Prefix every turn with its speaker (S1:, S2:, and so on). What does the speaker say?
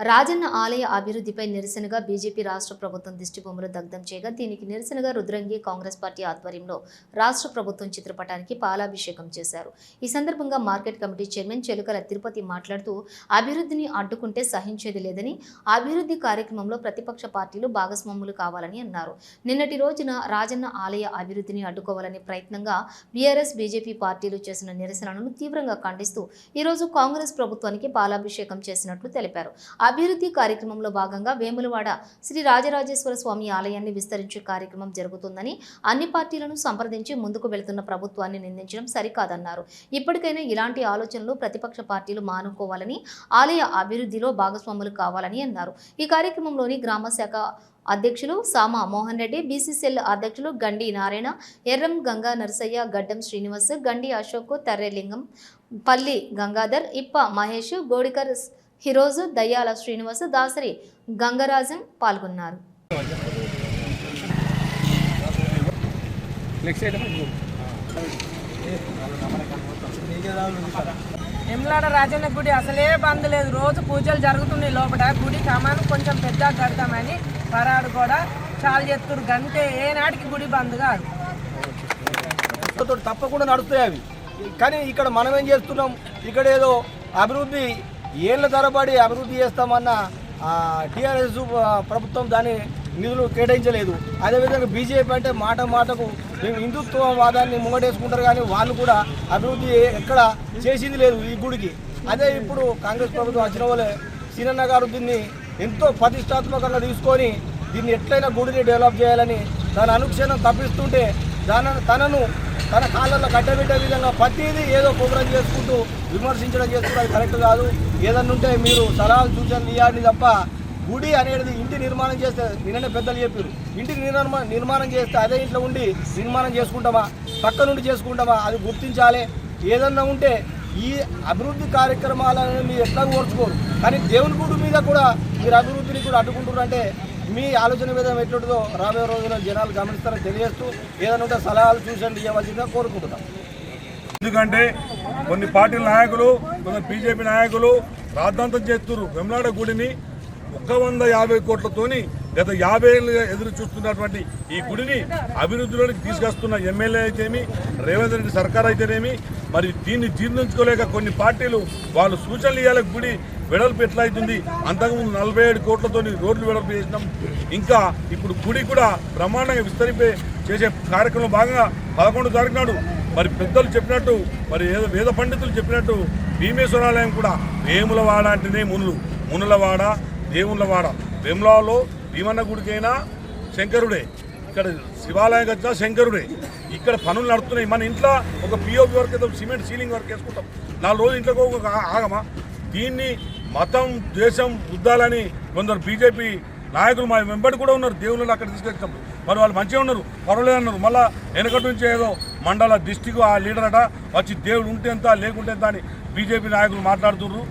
S1: రాజన్న ఆలయ అభివృద్ధిపై నిరసనగా బీజేపీ రాష్ట్ర ప్రభుత్వం దిష్టిబొమ్మలు దగ్ధం చేయగా దీనికి నిరసనగా రుద్రంగి కాంగ్రెస్ పార్టీ ఆధ్వర్యంలో రాష్ట్ర ప్రభుత్వం చిత్రపటానికి పాలాభిషేకం చేశారు. ఈ సందర్భంగా market committee chairman Chelukala Tirupati మాట్లాడుతూ అభివృద్ధిని అడ్డుకుంటే సహించేది లేదని అభివృద్ధి కార్యక్రమంలో ప్రతిపక్ష పార్టీలు భాగస్వాములు కావాలని అన్నారు. నిన్నటి రోజున రాజన్న ఆలయ అభివృద్ధిని అడ్డుకోవాలనే ప్రయత్నంగా బీఆర్ఎస్ బీజేపీ పార్టీలు చేసిన నిరసనలను తీవ్రంగా ఖండిస్తూ ఈరోజు కాంగ్రెస్ ప్రభుత్వానికి పాలాభిషేకం చేసినట్లు తెలిపారు. అభివృద్ధి కార్యక్రమంలో భాగంగా వేములవాడ శ్రీ రాజరాజేశ్వర స్వామి ఆలయాన్ని విస్తరించే కార్యక్రమం జరుగుతుందని అన్ని పార్టీలను సంప్రదించి ముందుకు వెళుతున్న ప్రభుత్వాన్ని నిందించడం సరికాదన్నారు. ఇప్పటికైనా ఇలాంటి ఆలోచనలు ప్రతిపక్ష పార్టీలు మానుకోవాలని ఆలయ అభివృద్ధిలో భాగస్వాములు కావాలని అన్నారు. ఈ కార్యక్రమంలోని గ్రామ శాఖ అధ్యక్షులు సామా మోహన్ రెడ్డి బీసీసీఎల్ అధ్యక్షులు గండి నారాయణ ఎర్రం గంగా నరసయ్య గడ్డం శ్రీనివాస్ గండి అశోక్ తర్రెలింగం పల్లి గంగాధర్ ఇప్ప మహేష్ గోడికర్ హిరోజు దయ్యాల శ్రీనివాస్ దాసరి గంగరాజన్ పాల్గొన్నారు.
S2: ఎమ్లాడ రాజన్న గుడి అసలే బంద్ లేదు. రోజు పూజలు జరుగుతున్నాయి లోపల గుడి కమాను కొంచెం పెద్ద కడతామని పరాడు కూడా చాలా చేస్తున్నారు గంటే ఏనాటికి గుడి బంద్ కాదు.
S3: తప్పకుండా నడుస్తాయి అవి. కానీ ఇక్కడ మనం ఏం చేస్తున్నాం? ఇక్కడ ఏదో అభివృద్ధి ఏళ్ళ తరబడి అభివృద్ధి చేస్తామన్న టీఆర్ఎస్ ప్రభుత్వం దాని నిధులు కేటాయించలేదు. అదేవిధంగా బీజేపీ అంటే మాట మాటకు మేము హిందుత్వవాదాన్ని ముంగటేసుకుంటారు కానీ వాళ్ళు కూడా అభివృద్ధి ఎక్కడ చేసింది లేదు ఈ గుడికి. అదే ఇప్పుడు కాంగ్రెస్ ప్రభుత్వం వచ్చిన వాళ్ళే సీనన్న గారు దీన్ని ఎంతో ప్రతిష్టాత్మకంగా తీసుకొని దీన్ని ఎట్లయినా గుడిని డెవలప్ చేయాలని తన అనుక్షణం తప్పిస్తుంటే దాని తనను తన కాళ్ళల్లో కట్టబెట్టే విధంగా ప్రతిదీ ఏదో ప్రోగ్రాం చేసుకుంటూ విమర్శించడం చేసుకుంటూ అది కరెక్ట్ కాదు. ఏదన్నా ఉంటే మీరు సలహాలు సూచనలు ఇవ్వండి తప్ప గుడి అనేది ఇంటి నిర్మాణం చేస్తే నిన్ననే పెద్దలు చెప్పారు ఇంటికి నిర్మాణ నిర్మాణం చేస్తే అదే ఇంట్లో ఉండి నిర్మాణం చేసుకుంటామా? పక్క నుండి చేసుకుంటామా? అది గుర్తించాలి. ఏదన్నా ఉంటే ఈ అభివృద్ధి కార్యక్రమాలను మీరు ఎట్లా కోర్చుకోరు కానీ దేవుని గుడి మీద కూడా మీరు అభివృద్ధిని కూడా అడ్డుకుంటున్నారంటే మీ ఆలోచన విధానం ఎట్లుంటుందో రాబోయే రోజుల్లో జనాలు గమనిస్తారని తెలియజేస్తూ ఏదైనా ఉంటే సలహాలు సూచనలు ఇవ్వవలసిందిగా కోరుకుంటున్నాం.
S4: ఎందుకంటే కొన్ని పార్టీల నాయకులు కొన్ని బీజేపీ నాయకులు రాద్ధాంతం చేస్తున్నారు. వెమ్లాడ గుడిని ఒక వంద యాభై కోట్లతోని గత యాభై ఏళ్ళుగా ఎదురు చూస్తున్నటువంటి ఈ గుడిని అభివృద్ధిలోకి తీసుకొస్తున్న ఎమ్మెల్యే అయితేమి రేవంత్ రెడ్డి సర్కార్ అయితేనేమి మరి దీన్ని జీర్ణించుకోలేక కొన్ని పార్టీలు వాళ్ళు సూచనలు ఇవ్వాలి గుడి వెడల్పు ఎట్లా అవుతుంది అంతకుముందు నలభై ఏడు కోట్లతోని రోడ్లు వెడల్పు చేసినాం. ఇంకా ఇప్పుడు గుడి కూడా బ్రహ్మాండంగా విస్తరింపే చేసే కార్యక్రమం భాగంగా పదకొండు తారీఖు నాడు మరి పెద్దలు చెప్పినట్టు మరి ఏదో వేద పండితులు చెప్పినట్టు భీమేశ్వరాలయం కూడా వేములవాడ అంటేనే మునులు. మునులవాడ దేవుళ్ళవాడ. వేములలో భీమన్న గుడికైనా శంకరుడే. ఇక్కడ శివాలయం వచ్చినా శంకరుడే. ఇక్కడ పనులు నడుస్తున్నాయి. మన ఇంట్లో ఒక పిఓపి వర్క్ అయితే సిమెంట్ సీలింగ్ వర్క్ వేసుకుంటాం. నాలుగు రోజులు ఇంట్లో ఒక ఆగమా? దీన్ని మతం దేశం ఉద్దాలని కొందరు బీజేపీ నాయకులు మా వెంబడి కూడా ఉన్నారు. దేవుళ్ళు అక్కడ తీసుకొచ్చాం మరి వాళ్ళు మంచిగా ఉన్నారు పర్వాలేదు అన్నారు. మళ్ళీ వెనకటి నుంచి ఏదో మండల డిస్టిక్ ఆ లీడర్ అట వచ్చి దేవుడు ఉంటే ఎంత లేకుంటే ఎంత అని బీజేపీ నాయకులు మాట్లాడుతున్నారు